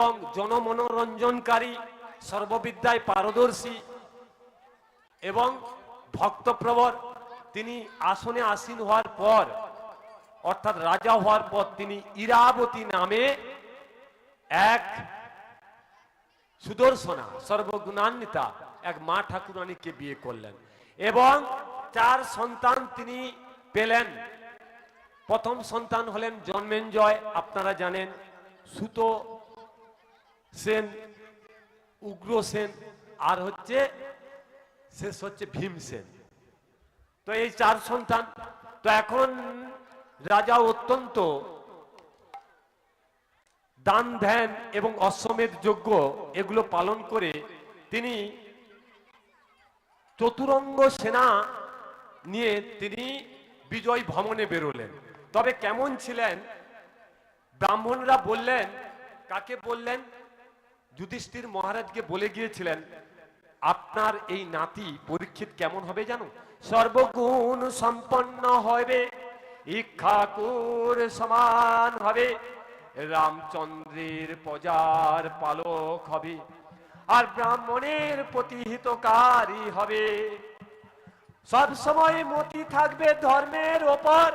এবং জনমনোরঞ্জনকারী, সর্ববিদ্যায় পারদর্শী এবং ভক্তপ্রবর তিনি আসনে আসীন হওয়ার পর, অর্থাৎ রাজা হওয়ার পর তিনি ইরাবতী নামে এক সুদর্শনা, সর্বগুণান্বিতা এক মা ঠাকুরানীকে বিয়ে করলেন এবং চার সন্তান তিনি পেলেন। প্রথম সন্তান হলেন জন্মেঞ্জয়, আপনারা জানেন, সুত সেন, উগ্র সেন, আর হচ্ছে শেষ হচ্ছে ভীম সেন। তো এই চার সন্তান, তো এখন রাজা অত্যন্ত দান ধ্যান এবং অশ্বমেধ যজ্ঞ এগুলো পালন করে তিনি চতুরঙ্গ সেনা নিয়ে তিনি বিজয় ভ্রমণে বেরোলেন। তবে কেমন ছিলেন? ব্রাহ্মণরা বললেন, কাকে বললেন? যুধিষ্ঠির মহারাজকে বলে গিয়েছিলেন, আপনার এই নাতি পরীক্ষিত কেমন হবে জানো? সর্বগুণ সম্পন্ন হবে, ইক্ষাকুর সমান হবে, রামচন্দ্রের প্রজার পালক হবে, আর ব্রাহ্মণের প্রতিহিতকারী হবে। সব সময় মতি থাকবে ধর্মের ওপর,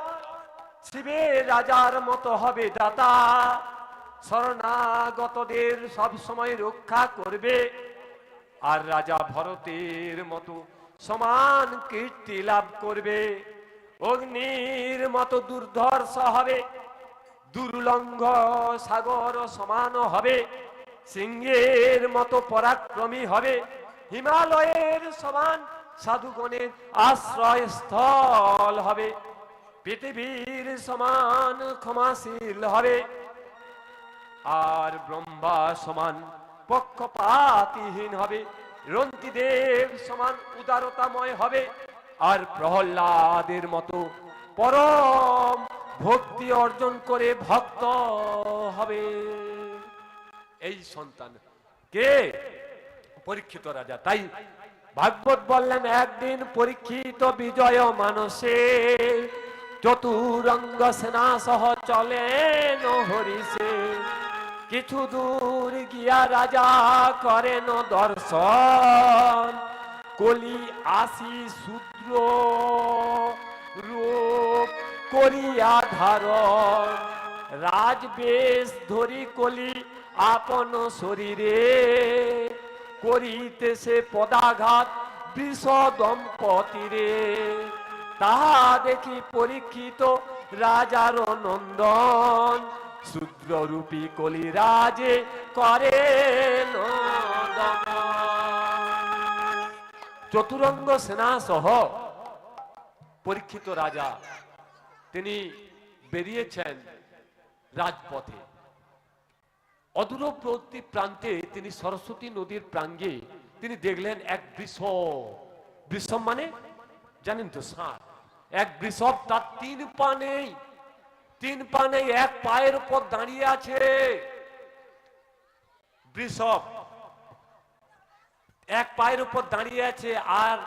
শিবের রাজার মতো হবে দাতা। শরণাগতদের সব সময় রক্ষা করবে। আর রাজা ভরতের মতো সমান কীর্তি লাভ করবে। অগ্নির মতো দুর্ধর্ষ হবে, দুর্লঙ্ঘ সাগর সমান হবে, সিংহের মতো পরাক্রমী হবে, হিমালয়ের সমান সাধুগণের আশ্রয় স্থল হবে, পৃথিবীর সমান ক্ষমাশীল হবে। আর ব্রহ্মা সমান, পক্ষপাতিহীন হবে, রন্তিদেব সমান, উদারতাময় হবে। আর প্রহ্লাদের মতো পরম ভক্তি অর্জন করে ভক্ত হবে। এই সন্তান কে? পরীক্ষিত রাজা, তাই ভাগবত বললেন, একদিন পরীক্ষিত বিজয় মানসে, চতুরঙ্গ সেনা সহ চলেন হরিষে। কিছু দূর গিয়া রাজা করেন দর্শন। কলি আসি শূদ্র রূপ করিয়া ধারণ। রাজবেশ ধরি কলি আপন শরীরে। করিতেছে পদাঘাত বিষ দম্পতিরে তাহা দেখি পরীক্ষিত রাজার নন্দন। শূদ্ররূপী কলি রাজে করে চতুরঙ্গ সেনা সহ পরীক্ষিত রাজা, তিনি বেরিয়েছেন রাজপথে। অদূরবর্তী প্রান্তে তিনি সরস্বতী নদীর প্রাঙ্গে তিনি দেখলেন এক বৃষভ। বৃষভ মানে জানেন তো ষাঁড় এক বৃষভ তার তিন পা নেই তিন পা নেই এক পায়ের উপর দাঁড়িয়ে আছে। বৃষভ, এক পায়ের উপর দাঁড়িয়ে আছে আর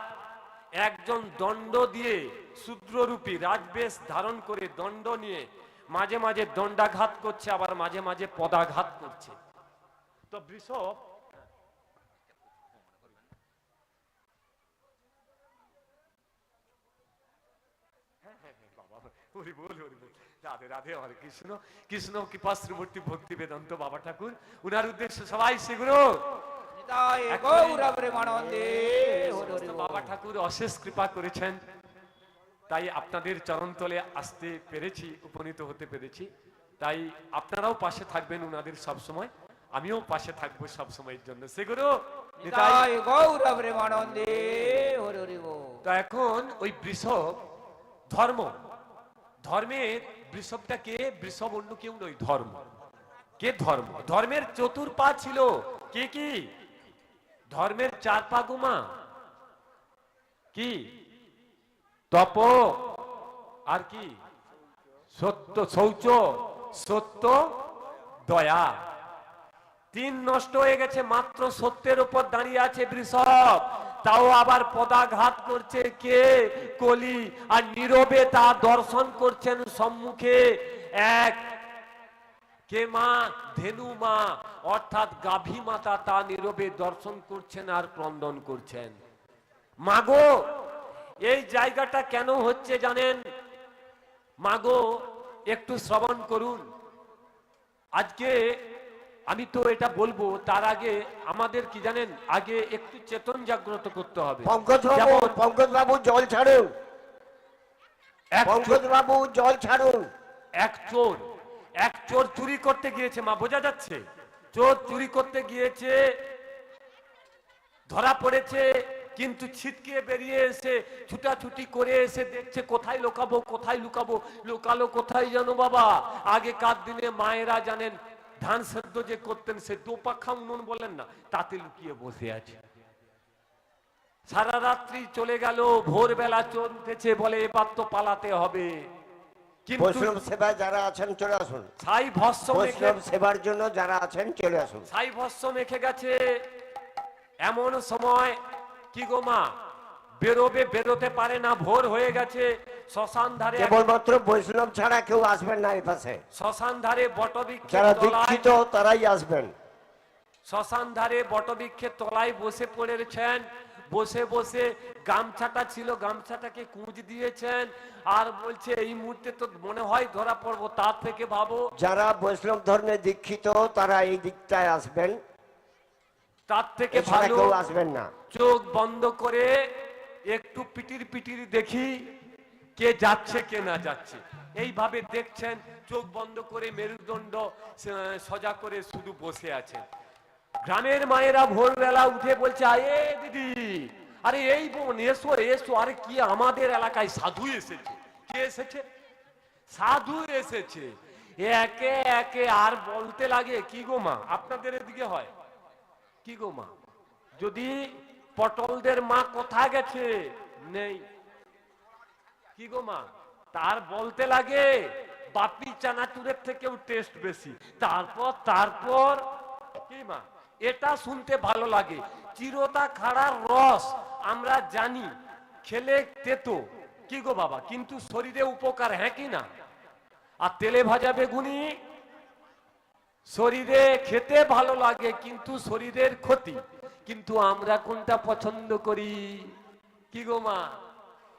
একজন দণ্ড দিয়ে শূদ্ররূপী রাজবেশ ধারণ করে দণ্ড নিয়ে মাঝে মাঝে দণ্ডাঘাত করছে, আবার মাঝে মাঝে পদাঘাত করছে। তো বৃষভ হরি বল হরি বল। রাধে রাধে হরে কৃষ্ণ। কৃষ্ণ কৃপা শ্রীমূর্তি ভক্তি বেদান্ত বাবা ঠাকুর। উনার উদ্দেশ্য সবাই সেগুলো। বাবা ঠাকুর অশেষ কৃপা করেছেন। তাই আপনাদের চরণতলে আসতে পেরেছি উপনীত হতে পেরেছি। তাই আপনারাও পাশে থাকবেন উনাদের সব সময় আমিও পাশে থাকব সব সময়ের জন্য গৌর বল। তো এখন ওই বৃষভ ধর্ম। ধর্মের বৃষভটা কে বৃষভ অন্য কেউ নয়, ধর্ম। কে ধর্ম? ধর্মের চতুর্পা ছিল। কে কি? ধর্মের চার পা গুমা। কি? তপ। আর কি? সত্য, শৌচ। সত্য, দয়া। তিন নষ্ট হয়ে গেছে, মাত্র সত্যের উপর দাঁড়িয়ে আছে বৃষভ। তাও আবার পদাঘাত করছে কে? কলি। আর নীরবে তা দর্শন করছেন সম্মুখে এক কে মা? ধেনু মা। অর্থাৎ গাভী মাতা তা নীরবে দর্শন করছেন আর ক্রন্দন করছেন। মাগো, এই জায়গাটা কেন হচ্ছে জানেন? মাগো, একটু শ্রবণ করুন। আজকে আমি তো এটা বলব তার আগে আমাদের কি জানেন আগে একটু চেতন জাগ্রত করতে হবে। পঙ্কজ বাবু পঙ্কজ বাবু জল ছাড়ুন পঙ্কজ বাবু জল ছাড়ুন এক চোর এক চোর চুরি করতে গিয়েছে মা বোঝা যাচ্ছে? চোর চুরি করতে গিয়েছে ধরা পড়েছে কিন্তু ছিটকে বেরিয়ে এসে ছুটাছুটি করে এসে দেখছে কোথায় লুকাবো কোথায় লুকাবো লুকালো কোথায় জানো বাবা? আগেকার দিনে মায়েরা জানেন ধান সেদ্ধ যে করতেন সে দোপাখা উনুন বলেন না তাতে লুকিয়ে বসে আছে। সারা রাত্রি চলে গেল ভোরবেলা চোর উঠেছে বলে এবার তো পালাতে হবে। বৈষ্ণব সেবায় যারা আছেন চলে আসুন। ছাই ভস্য বৈষ্ণব সেবার জন্য যারা আছেন চলে আসুন। ছাই ভস্য মেখে গেছে। এমন সময় কি গো মা? বেরোবে বেরোতে পারে না ভোর হয়ে গেছে। শ্মশান ধারে কেবলমাত্র বৈষ্ণব ছাড়া কেউ আসবেন না এই পাশে। শ্মশান ধারে বটবৃক্ষের যারা দীক্ষিত তারাই আসবেন। শ্মশান ধারে বটবৃক্ষের তলায় বসে পড়েছেন। বসে বসে গামছাটা ছিল গামছাটাকে কুঁজ দিয়েছেন। আর বলছে এই মুহূর্তে তো মনে হয় ধরা পড়ব তার থেকে ভাবো। যারা বৈষ্ণব ধর্মে দীক্ষিত তারা এই দিকটায় আসবেন। তার থেকে ভালো আসবেন না। চোখ বন্ধ করে একটু পিটির পিটির দেখি। কে যাচ্ছে, কে না যাচ্ছে। এইভাবে দেখছেন, চোখ বন্ধ করে মেরুদণ্ড সজা করে শুধু বসে আছেন। গ্রামের মায়েরা ভোরবেলা উঠে বলছে, আরে দিদি, আরে এই বোন, এসো এসো। আরে কি আমাদের এলাকায় সাধু এসেছে? কে এসেছে? সাধু এসেছে। একে একে আর বলতে লাগে, কি গো মা, আপনাদের এদিকে হয়? কি গো মা? যদি পটলদের মা কোথায় গেছে? নেই। কি গো মা? তার বলতে লাগে, বাপি চানাচুরের থেকেও টেস্ট বেশি। তারপর তারপর, কি মা? এটা শুনতে ভালো লাগে। চিরতা খাড়ার রস, আমরা জানি, খেলে তেতো। কি গো বাবা, কিন্তু শরীরে উপকার হ্যাঁ কি না? আর তেলে ভাজা বেগুনি, শরীরে খেতে ভালো লাগে, কিন্তু শরীরের ক্ষতি। কিন্তু আমরা কোনটা পছন্দ করি? কি গো মা?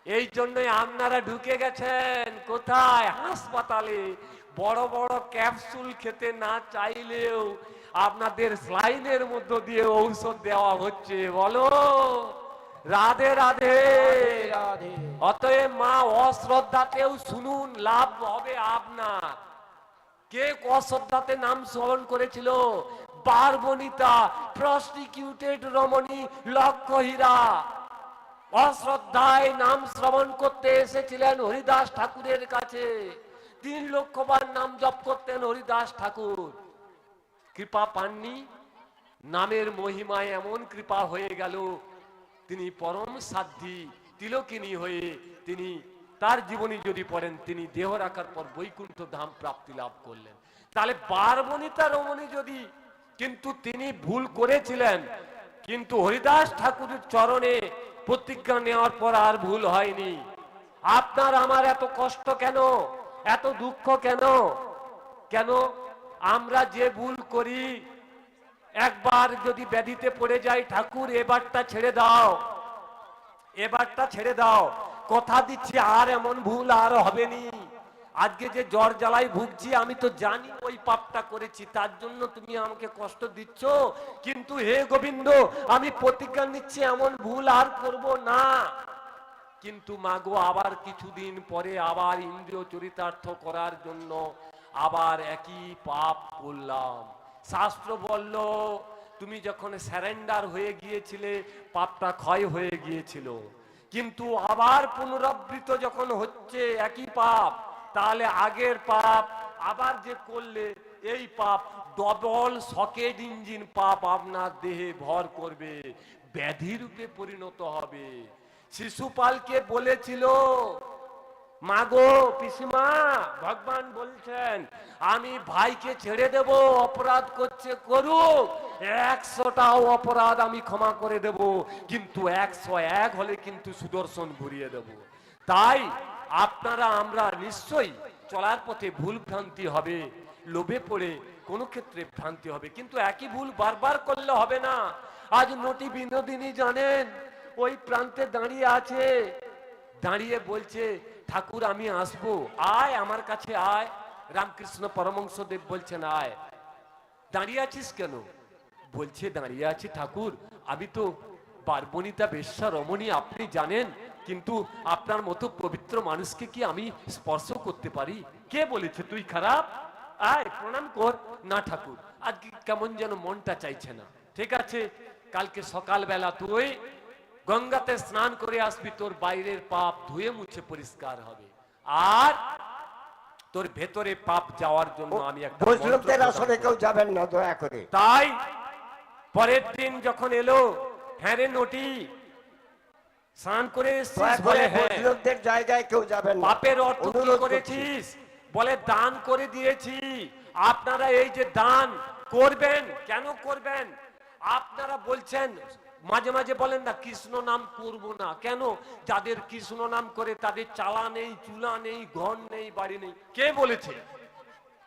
এই জন্যই আপনারা ঢুকে গেছেন। কোথায়? হাসপাতালে। বড় বড় ক্যাপসুল খেতে না চাইলেও আপনাদের স্লাইনের মধ্য দিয়ে ঔষধ দেওয়া হচ্ছে। বলো। রাধে রাধে। অতএব মা অশ্রদ্ধাতেও শুনুন লাভ হবে আপনার। কে অশ্রদ্ধাতে নাম স্মরণ করেছিল? বারবনিতা প্রস্টিকিউটেড রমণী লক্ষ্যহীরা অশ্রদ্ধায় নাম শ্রবণ করতে এসেছিলেন হরিদাস ঠাকুরের কাছে। তিন লক্ষবার নাম জপ করতেন হরিদাস ঠাকুর। কৃপা পাননি, নামের মহিমায় এমন কৃপা হয়ে গেল। তিনি পরম সাধ্যি তিলকিনী হয়ে তিনি তার জীবনী যদি পড়েন, তিনি দেহ রাখার পর বৈকুণ্ঠ ধাম প্রাপ্তি লাভ করলেন। তাহলে বারবনিতা রমণী যদি, কিন্তু তিনি ভুল করেছিলেন, কিন্তু হরিদাস ঠাকুরের চরণে প্রতিজ্ঞা নেওয়ার পর আর ভুল হয়নি। আপনার আমার এত কষ্ট কেন? এত দুঃখ কেন? কেন আমরা যে ভুল করি, একবার যদি ব্যাধিতে পড়ে যাই, ঠাকুর এবারটা ছেড়ে দাও। এবারটা ছেড়ে দাও। কথা দিচ্ছি, আর এমন ভুল আর হবে নি আজকে যে জ্বর জ্বালায় ভুগছি, আমি তো জানি ওই পাপটা করেছি, তার জন্য তুমি আমাকে কষ্ট দিচ্ছ। কিন্তু হে গোবিন্দ, আমি প্রতিজ্ঞা নিচ্ছি, এমন ভুল আর করব না। কিন্তু মাগো আবার কিছুদিন পরে আবার ইন্দ্রিয় চরিতার্থ করার জন্য আবার একই পাপ করলাম। শাস্ত্র বলল, তুমি যখন স্যারেন্ডার হয়ে গিয়েছিলে, পাপটা ক্ষয় হয়ে গিয়েছিল। কিন্তু আবার পুনরাবৃত যখন হচ্ছে, একই পাপ। তাহলে আগের পাপ আবার যে করলে, এই পাপ ডবল সকেট ইঞ্জিন পাপ আপনার দেহে ভর করবে, ব্যাধি রূপে পরিণত হবে। শিশুপালকে বলেছিল, মাগো পিসিমা, ভগবান বলছেন, আমি ভাইকে ছেড়ে দেব, অপরাধ করছে করুক, একশোটাও অপরাধ আমি ক্ষমা করে দেব, কিন্তু একশো এক হলে কিন্তু সুদর্শন ঘুরিয়ে দেব। তাই আপনারা, আমরা নিশ্চয়ই চলার পথে ভুল ভ্রান্তি হবে, লোভে পড়ে কোনো ক্ষেত্রে ভ্রান্তি হবে, কিন্তু একই ভুল বারবার করলে হবে না। আজ নটি বিনোদিনী জানেন, ওই প্রান্তে দাঁড়িয়ে আছে, দাঁড়িয়ে বলছে, ঠাকুর, আমি আসব। আয় আমার কাছে আয়, রামকৃষ্ণ পরমংশ দেব বলছেন, আয়। দাঁড়িয়ে আছিস কেন? বলছে, দাঁড়িয়ে আছি ঠাকুর, আমি তো পার্বণিতা বেশ্যা রমণী আপনি জানেন কিন্তু আপনার মতো পবিত্র মানুষকে কি আমি স্পর্শ করতে পারি? কে বলেছে তুই খারাপ? আয় প্রণাম কর। না ঠাকুর আজকে কেমন যেন মনটা চাইছে না। ঠিক আছে কালকে সকালবেলা তুই গঙ্গাতে স্নান করে আসবি তোর বাইরের পাপ ধুয়ে মুছে পরিষ্কার হবে। আর তোর ভেতরে পাপ যাওয়ার জন্য আমি একটা মন্ত্র ভোজলোকদের কেউ যাবেন না দয়া করে। তাই পরের দিন যখন এলো হ্যাঁ রে নটি স্নান করে এসছিস বলে হ্যাঁ। জায়গায় কেউ যাবেন পাপের অর্থ কি করেছিস? বলে দান করে দিয়েছি। আপনারা এই যে দান করবেন কেন করবেন? আপনারা বলছেন মাঝে মাঝে বলেন না কৃষ্ণ নাম করব না। কেন? যাদের কৃষ্ণ নাম করে তাদের চালা নেই চুলা নেই ঘর নেই বাড়ি নেই। কে বলেছে?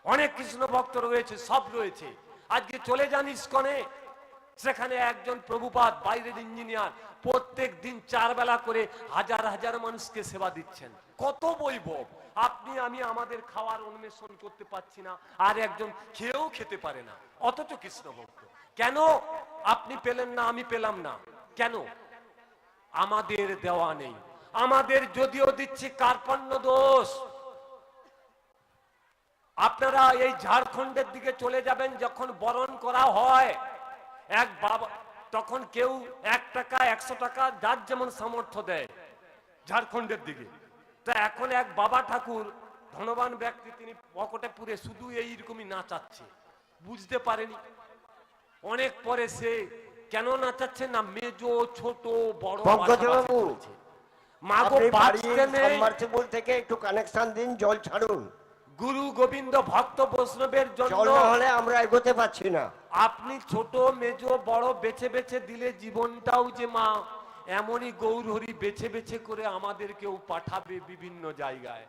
অনেক কৃষ্ণ ভক্ত রয়েছে সব রয়েছে। আজকে চলে যান ইস্কনে। সেখানে একজন প্রভুপাত, বাইরের ইঞ্জিনিয়ার, প্রত্যেক দিন চার বেলা করে হাজার হাজার মানুষকে সেবা দিচ্ছেন। কত বৈভব। আপনি, আমি আমাদের খাওয়ার উন্মেষণ করতে পারছি না, আর একজন খেয়েও খেতে পারে না। অথচ কৃষ্ণ ভক্ত কেন? আপনি পেলেন না, আমি পেলাম না। কেন? আমাদের দেওয়া নেই। আমাদের যদিও দিচ্ছি কার্পণ্য দোষ। আপনারা এই ঝাড়খণ্ডের দিকে চলে যাবেন যখন বরণ করা হয়। এক বাবা তখন কেউ এক টাকা একশো টাকা যার যেমন সামর্থ্য দেয় ঝাড়খণ্ডের দিকে। তা এখন এক বাবা ঠাকুর ধনবান ব্যক্তি তিনি পকেটে পুরে শুধু এইরকমই নাচাচ্ছে। বুঝতে পারেনি। অনেক পরে সে কেন নাচাচ্ছে না? মেজো ছোট বড়। মাগো সাবমার্সিবল থেকে একটু কানেকশন দিন জল ছাড়ুন। গুরু গোবিন্দ ভক্ত বৈষ্ণবের জল জন্য না হলে আমরা এগোতে পারছি না। আপনি ছোট মেজো বড় বেছে বেছে দিলে জীবনটাও যে মা এমনই গৌরহরি বেছে বেছে করে আমাদেরকেও পাঠাবে বিভিন্ন জায়গায়।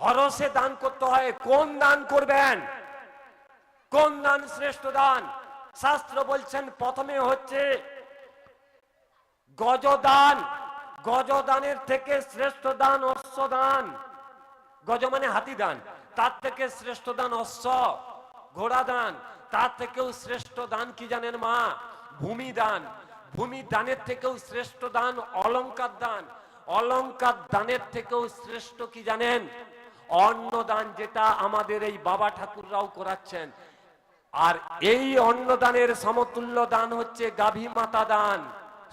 হরসে দান করতে হয় কোন দান করবেন? কোন দান শ্রেষ্ঠ দান? শাস্ত্র বলছেন প্রথমে হচ্ছে গজদান। গজদানের থেকে শ্রেষ্ঠ দান অশ্ব দান গজ মানে হাতি দান তার থেকে শ্রেষ্ঠ দান অশ্ব ঘোড়া দান। তার থেকেও শ্রেষ্ঠ দান কি জানেন মা? ভূমি দান। ভূমি দানের থেকেও শ্রেষ্ঠ দান অলঙ্কার দান। অলঙ্কার দানের থেকেও শ্রেষ্ঠ কি জানেন? অন্ন দান যেটা আমাদের এই বাবা ঠাকুররাও করাচ্ছেন। আর এই অন্নদানের সমতুল্য দান হচ্ছে গাভী মাতা দান।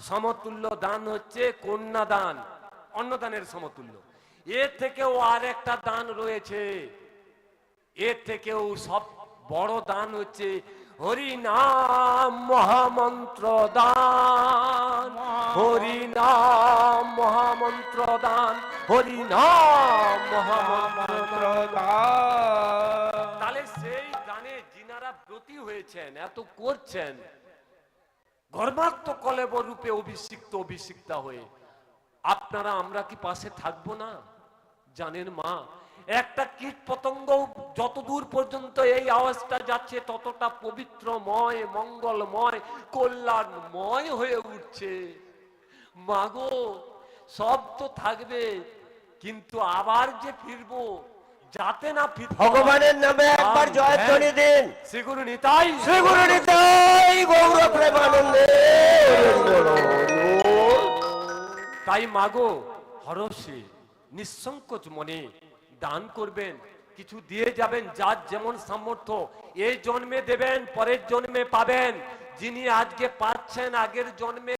সমতুল্য দান হচ্ছে কন্যা দান। অন্নদানের সমতুল্য। এর থেকেও আর একটা দান রয়েছে। এর থেকেও সব বড় দান হচ্ছে হরি নাম মহামন্ত্র দান হরি নাম মহামন্ত্র দান হরি নাম মহামন্ত্র তাহলে সেই গানে যিনারা ব্রতী হয়েছেন, এত করছেন গর্বাত্ম কলেব রূপে অভিষিক্ত, অভিষিক্তা হয়ে, আপনারা, আমরা কি পাশে থাকব না? জানেন মা একটা কীট পতঙ্গ যত দূর পর্যন্ত এই আওয়াজটা যাচ্ছে ততটা পবিত্রময় মঙ্গলময় কল্যাণময় হয়ে উঠছে। মাগো সব তো থাকবে কিন্তু আবার যে ফিরবো যাতে না ভগবানের নামে একবার জয়ধ্বনি দিন। শ্রীগুরু নিতাই। শ্রী গুরু নিতাই গৌর প্রেমানন্দে। তাই মাগো হরসে নিঃসংকোচ মনে দান করবেন, কিছু দিয়ে যাবেন যার যেমন সামর্থ্য। এই জন্মে দেবেন, পরের জন্মে পাবেন। যিনি আজকে পাচ্ছেন, আগের জন্মে